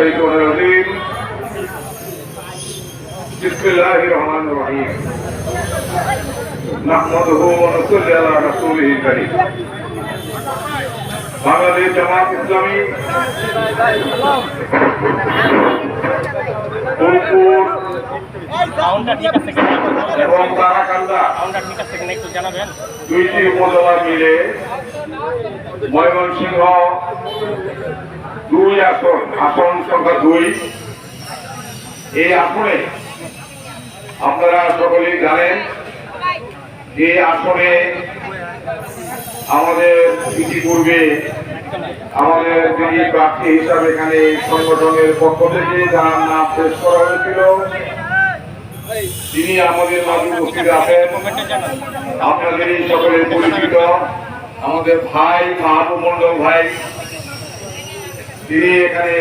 الشيطان الرجيم بسم الله الرحمن الرحيم نحمده ونصلي على رسوله الكريم বাংলাদেশ জামাত ইসলামী ফুলপুর সাউন্ডটা ঠিক আছে কিনা একটু বলবেন? এবং তারাকান্দা সাউন্ডটা ঠিক আছে কিনা একটু জানাবেন দুইটি উপজেলা মিলে ময়মনসিংহ দুই আসন আসন সংখ্যা দুই। এই আসনে আপনারা সকলেই জানেন এই আসনে আমাদের ইতিপূর্বে আমাদের যিনি প্রার্থী হিসাবে এখানে সংগঠনের পক্ষ থেকে যার নাম পেশ করা হয়েছিল, তিনি আমাদের মাঝে উপস্থিত আছেন। কমেন্টে জানান আপনাদের সকলের পরিচিত। আমাদের ভাই মাহবুব মন্ডল ভাই তিনি এখানে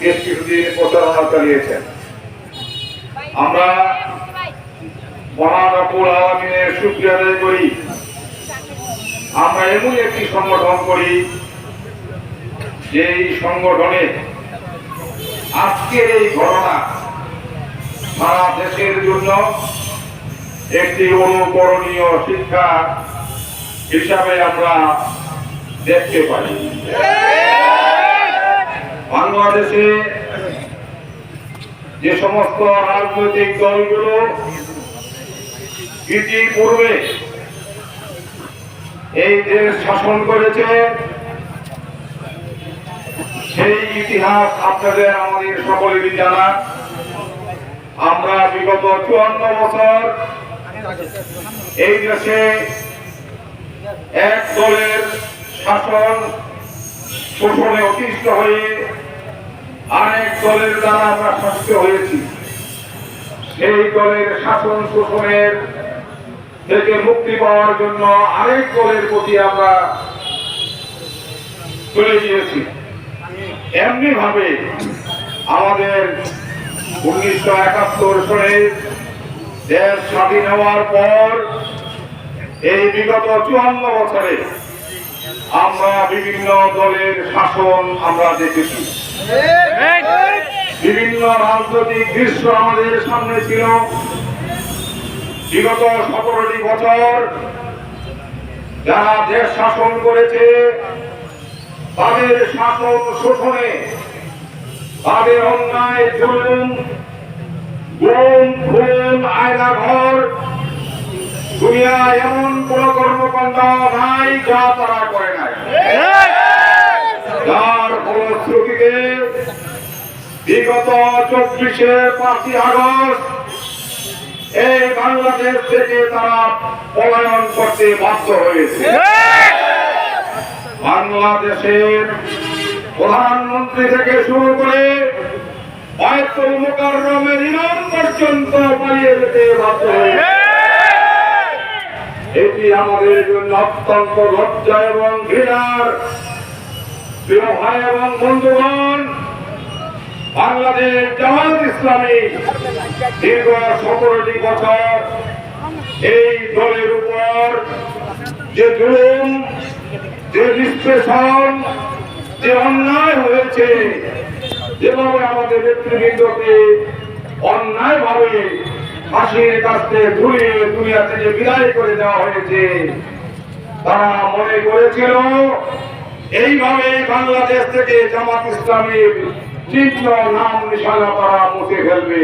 বেশ কিছুদিন প্রচারণা চালিয়েছেন। আমরা মহানপুর আলমিনের সুক্রিয়া আদায় করি। আমরা এমন একটি সংগঠন করি যে এই সংগঠনে আজকের এই ঘটনা সারা দেশের জন্য একটি অনুকরণীয় শিক্ষা হিসাবে আমরা দেখতে পাই। বাংলাদেশে যে সমস্ত রাজনৈতিক দলগুলো ইতিপূর্বে এই দেশ শাসন করেছে, সেই ইতিহাস আপনাদের, আমাদের সকলেরই জানা। আমরা বিগত চুয়ান্ন বছর এই দেশে এক দলের শাসন শোষণে অতিষ্ঠ হয়ে আরেক দলের দ্বারা আমরা শাসিত হয়েছি। সেই দলের শাসন শোষণের থেকে মুক্তি পাওয়ার জন্য আরেক দলের প্রতি আমরা চলে গিয়েছি। এমনি ভাবে আমাদের উনিশশো একাত্তর সালে দেশ স্বাধীন হওয়ার পর এই বিগত চুয়ান্ন বছরে আমরা বিভিন্ন দলের শাসন আমরা দেখেছি। বিভিন্ন রাজনৈতিক দৃশ্য আমাদের সামনে ছিল। বিগত সতেরোটি বছর যারা দেশ শাসন করেছে, তাদের শাসন শোষণে, তাদের অন্যায় জুলুম গুম, খুন আয়না ঘর দুনিয়া এমন কোন কর্মকাণ্ড নাই যা তারা করে নাই। যার ফলশ্রুতিতে বিগত পলায়ন করতে বাধ্য হয়েছে। বাংলাদেশের প্রধানমন্ত্রী থেকে শুরু করে বায়তুল পর্যন্ত পালিয়ে যেতে বাধ্য হয়েছে। এটি আমাদের জন্য অত্যন্ত লজ্জা এবং ঘৃণার প্রিয় ভাই এবং বন্ধুগণ, বাংলাদেশ জামাত ইসলামী দীর্ঘ সতেরোটি বছর এই দলের উপর যে জুলুম, যে নিষ্পেষণ, যে অন্যায় হয়েছে, যেভাবে আমাদের নেতৃবৃন্দকে অন্যায় ভাবে ফাঁসির কাছে ঝুলিয়ে দুনিয়া থেকে বিদায় করে দেওয়া হয়েছে, তারা মনে করেছিল এইভাবে বাংলাদেশ থেকে জামাত ইসলামের চিহ্ন নাম নিশানা তারা মুছে ফেলবে।